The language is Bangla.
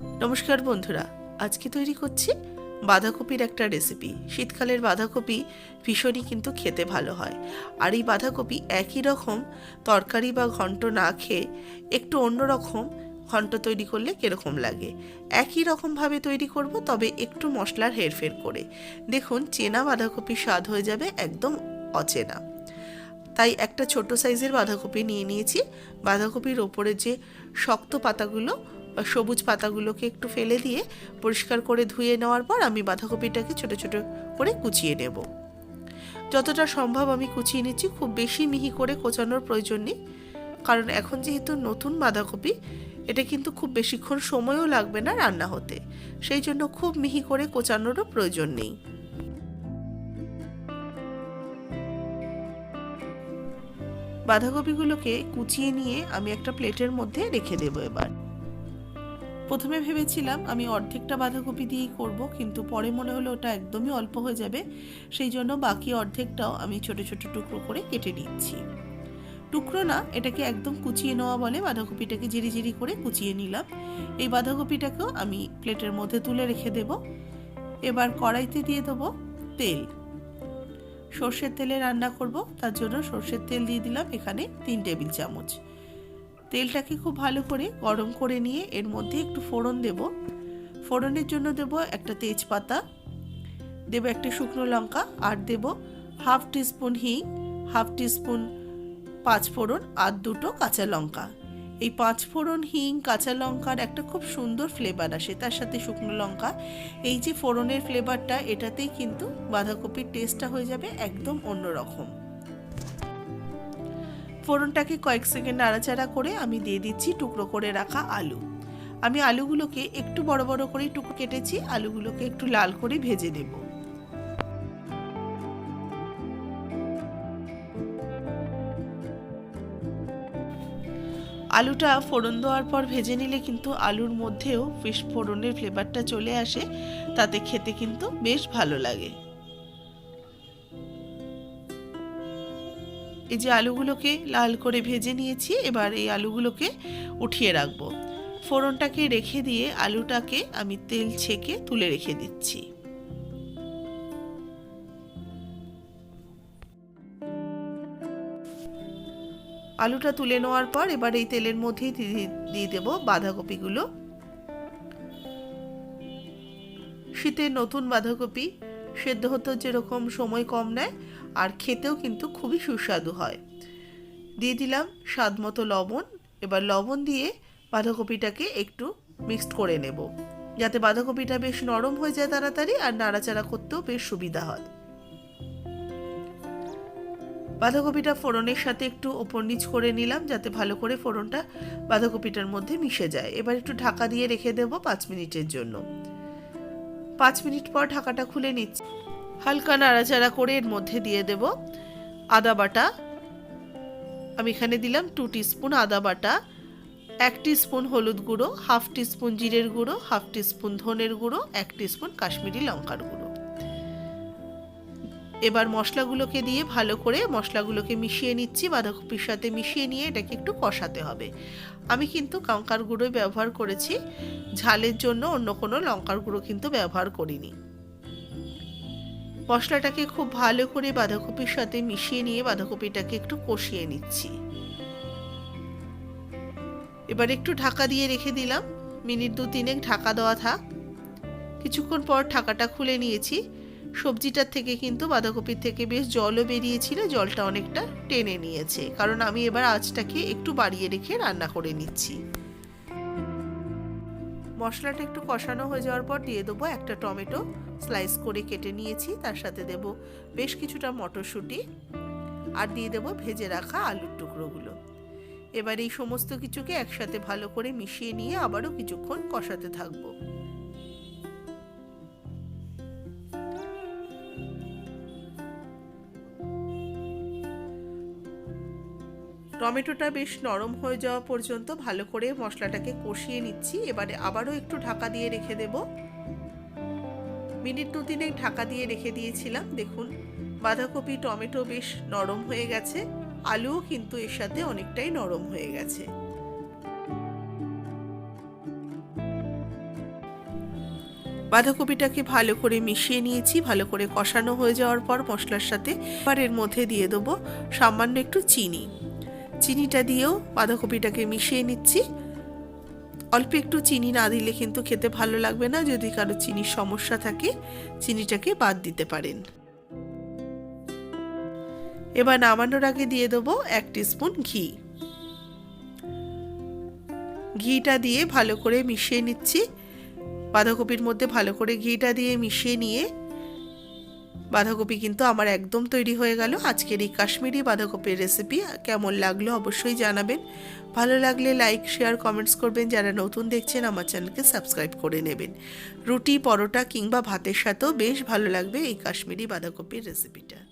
নমস্কার বন্ধুরা, আজকে তৈরি করছি বাঁধাকপির একটা রেসিপি শীতকালের বাঁধাকপি ভীষণই কিন্তু খেতে ভালো হয়। আর এই বাঁধাকপি একই রকম তরকারি বা ঘন্ট না খেয়ে একটু অন্য রকম ঘন্ট তৈরি করলে কীরকম লাগে। একই রকমভাবে তৈরি করব, তবে একটু মশলার হেরফের করে। দেখুন, চেনা বাঁধাকপির স্বাদ হয়ে যাবে একদম অচেনা। তাই একটা ছোট সাইজের বাঁধাকপি নিয়ে নিয়েছি। বাঁধাকপির ওপরে যে শক্ত পাতাগুলো সবুজ পাতাগুলোকে একটু ফেলে দিয়ে পরিষ্কার করে ধুয়ে নেওয়ার পর আমি বাঁধাকপিটাকে ছোট ছোট করে কুচিয়ে নেব। যতটা সম্ভব আমি কুচিয়ে নিচ্ছি, খুব বেশি মিহি করে কোচানোর প্রয়োজন নেই। কারণ এখন যেহেতু নতুন বাঁধাকপি, এটা কিন্তু খুব বেশিক্ষণ সময়ও লাগবে না রান্না হতে। সেই জন্য খুব মিহি করে কোচানোরও প্রয়োজন নেই। বাঁধাকপিগুলোকে কুচিয়ে নিয়ে আমি একটা প্লেটের মধ্যে রেখে দেবো এবার। প্রথমে ভেবেছিলাম আমি অর্ধেকটা বাঁধাকপি দিয়েই করব, কিন্তু পরে মনে হলো ওটা একদমই অল্প হয়ে যাবে। সেই জন্য বাকি অর্ধেকটাও আমি ছোট ছোট টুকরো করে কেটে নিচ্ছি। টুকরো না, এটাকে একদম কুচিয়ে নেওয়া বলে বাঁধাকপিটাকে জিরি জিরি করে কুচিয়ে নিলাম। এই বাঁধাকপিটাকেও আমি প্লেটের মধ্যে তুলে রেখে দেব। এবার কড়াইতে দিয়ে দেবো তেল। সর্ষের তেলে রান্না করব, তার জন্য সর্ষের তেল দিয়ে দিলাম এখানে তিন টেবিল চামচ। তেলটাকে খুব ভালো করে গরম করে নিয়ে এর মধ্যে একটু ফোড়ন দেব। ফোড়নের জন্য দেব একটা তেজপাতা, দেব একটা শুকনো লঙ্কা আর দেব হাফ টিস্পুন হিং, হাফ টিস্পুন পাঁচ ফোড়ন আর দুটো কাঁচা লঙ্কা। এই পাঁচ ফোড়ন, হিং, কাঁচা লঙ্কার একটা খুব সুন্দর ফ্লেভার আসে, তার সাথে শুকনো লঙ্কা। এই যে ফোড়নের ফ্লেভারটা এটাতেই কিন্তু বাঁধাকপির টেস্টটা হয়ে যাবে একদম অন্যরকম। ফোড়নটাকে কয়েক সেকেন্ড নাড়াচাড়া করে আমি দিয়ে দিচ্ছি টুকরো করে রাখা আলু। আমি আলুগুলোকে একটু বড় বড় করে টুকরো কেটেছি, আলুগুলোকে একটু লাল করে ভেজে নেব। আলুটা ফোড়ন দেওয়ার পর ভেজে নিলে কিন্তু আলুর মধ্যেও ফিশ ফোড়নের ফ্লেভারটা চলে আসে, তাতে খেতে কিন্তু বেশ ভালো লাগে। এই যে আলুগুলোকে লাল করে ভেজে নিয়েছি, এবার এই আলুগুলোকে উঠিয়ে রাখব। ফোড়নটাকে রেখে দিয়ে আলুটাকে আমি তেল ছেঁকে তুলে রেখে দিচ্ছি। আলুটা তুলে নেওয়ার পর এবার এই তেলের মধ্যেই দিয়ে দেবো বাঁধাকপিগুলো। শীতের নতুন বাঁধাকপি, সেদ্ধ হতেও যেরকম সময় কম নেয় আর খেতেও কিন্তু খুবই সুস্বাদু হয়। দিয়ে দিলাম স্বাদ মতো লবণ। এবার লবণ দিয়ে বাঁধাকপিটাকে একটু মিক্সড করে নেব। যাতে বাঁধাকপিটা বেশ নরম হয়ে যায় তাড়াতাড়ি আর নাড়াচাড়া করতেও বেশ সুবিধা হয়। বাঁধাকপিটা ফোড়নের সাথে একটু ওপর নিচ করে নিলাম যাতে ভালো করে ফোড়নটা বাঁধাকপিটার মধ্যে মিশে যায়। এবার একটু ঢাকা দিয়ে রেখে দেবো পাঁচ মিনিটের জন্য। পাঁচ মিনিট পর ঢাকাটা খুলে নিচ্ছি। হালকা নাড়াচাড়া করে এর মধ্যে দিয়ে দেব আদা বাটা। আমি এখানে দিলাম টু টিস্পুন আদা বাটা, এক স্পুন হলুদ গুঁড়ো হাফ টিস্পুন জিরের গুঁড়ো হাফ টিস্পুন ধনের গুঁড়ো, এক স্পুন কাশ্মীরি লঙ্কার গুঁড়ো। এবার মশলাগুলোকে দিয়ে ভালো করে মশলাগুলোকে মিশিয়ে নিচ্ছি, বাঁধাকপির সাথে মিশিয়ে নিয়ে এটাকে একটু কষাতে হবে। আমি কিন্তু লঙ্কার গুঁড়োই ব্যবহার করেছি, ঝালের জন্য অন্য কোনো লঙ্কার গুঁড়ো কিন্তু ব্যবহার করিনি। মশলাটাকে খুব ভালো করে বাঁধাকপির সাথে মিশিয়ে নিয়ে বাঁধাকপিটাকে একটু কষিয়ে নিচ্ছি। এবার একটু ঢাকা দিয়ে রেখে দিলাম। মিনিট দু তিনেক ঢাকা দেওয়া থাক। কিছুক্ষণ পর ঢাকাটা খুলে নিয়েছি। সবজিটার থেকে কিন্তু বাঁধাকপির থেকে বেশ জলও বেরিয়েছিল, জলটা অনেকটা টেনে নিয়েছে। কারণ আমি এবার আঁচটাকে একটু বাড়িয়ে রেখে রান্না করে নিচ্ছি। মশলাটা একটু কষানো হয়ে যাওয়ার পর দিয়ে দেবো একটা টমেটো। স্লাইস করে কেটে নিয়েছি, তার সাথে দেব বেশ কিছুটা মটরশুঁটি আর দিয়ে দেবো ভেজে রাখা আলুর টুকরোগুলো। এবার এই সমস্ত কিছুকে একসাথে ভালো করে মিশিয়ে নিয়ে আবারও কিছুক্ষণ কষাতে থাকব। টমেটোটা বেশ নরম হয়ে যাওয়া পর্যন্ত ভালো করে মশলাটাকে কষিয়ে নিচ্ছি। এবারে আবারও একটু ঢাকা দিয়ে রেখে দেব। মিনিট দু তিনেক ঢাকা দিয়ে রেখে দিয়েছিলাম। দেখুন, বাঁধাকপি, টমেটো বেশ নরম হয়ে গেছে। আলুও কিন্তু এর সাথে অনেকটাই নরম হয়ে গেছে। বাঁধাকপিটাকে ভালো করে মিশিয়ে নিয়েছি। ভালো করে কষানো হয়ে যাওয়ার পর মশলার সাথে এবার এর মধ্যে দিয়ে দেবো সামান্য একটু চিনি। চিনিটা দিয়েও বাঁধাকপিটাকে মিশিয়ে নিচ্ছি। অল্প একটু চিনি না দিলে কিন্তু খেতে ভালো লাগবে না যদি কারও চিনির সমস্যা থাকে, চিনিটাকে বাদ দিতে পারেন। এবার নামানোর আগে দিয়ে দেবো এক স্পুন ঘি। ঘিটা দিয়ে ভালো করে মিশিয়ে নিচ্ছি। বাঁধাকপির মধ্যে ভালো করে ঘিটা দিয়ে মিশিয়ে নিয়ে বাঁধাকপি কিন্তু আমার একদম তৈরি হয়ে গেল। আজকের এই কাশ্মীরি বাঁধাকপির রেসিপি কেমন লাগল অবশ্যই জানাবেন। ভালো লাগলে লাইক শেয়ার কমেন্টস করবেন। যারা নতুন দেখছেন আমার চ্যানেলকে সাবস্ক্রাইব করে নেবেন। রুটি, পরোটা কিংবা ভাতের সাথেও বেশ ভালো লাগবে এই কাশ্মীরি বাঁধাকপির রেসিপিটা